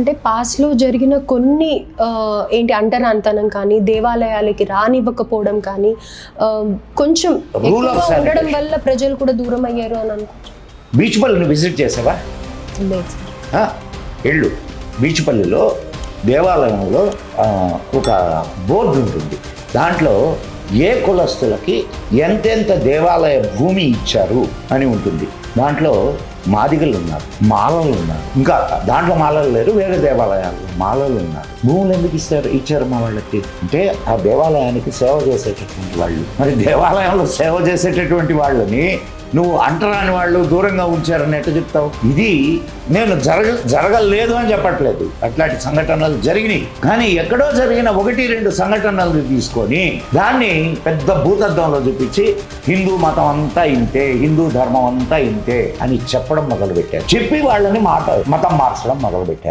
అంటే పాస్ట్లో జరిగిన కొన్ని ఏంటి అంటరాంతనం కానీ దేవాలయాలకి రానివ్వకపోవడం కానీ కొంచెం ఉండడం. వల్ల ప్రజలు కూడా దూరం అయ్యారు అని అనుకుంటున్నాను బీచ్ పల్లిని విజిట్ చేసావా? వెళ్ళు. బీచ్ పల్లిలో దేవాలయంలో ఒక బోర్డు ఉంటుంది. దాంట్లో ఏ కులస్తులకి ఎంతెంత దేవాలయ భూమి ఇచ్చారు అని ఉంటుంది. దాంట్లో మాదిగలు ఉన్నారు మాలలు ఉన్నారు ఇంకా దాంట్లో మాలలు లేరు వేరే దేవాలయాలు మాలలు ఉన్నారు. భూములు ఎందుకు ఇస్తారు? ఇచ్చారు మా వాళ్ళకి. అంటే ఆ దేవాలయానికి సేవ చేసేటటువంటి వాళ్ళు. మరి దేవాలయంలో సేవ చేసేటటువంటి వాళ్ళని నువ్వు అంటరాని వాళ్ళు దూరంగా ఉంచారని ఎట్లా చెప్తావు? ఇది నేను జరగ జరగలేదు అని చెప్పట్లేదు. అట్లాంటి సంఘటనలు జరిగినాయి. కానీ ఎక్కడో జరిగిన ఒకటి రెండు సంఘటనలు తీసుకొని దాన్ని పెద్ద భూతద్దంలో చూపించి హిందూ మతం అంతా ఇంతే హిందూ ధర్మం అంతా ఇంతే అని చెప్పడం మొదలుపెట్టారు. చెప్పి వాళ్ళని మాట మతం మార్చడం మొదలుపెట్టారు.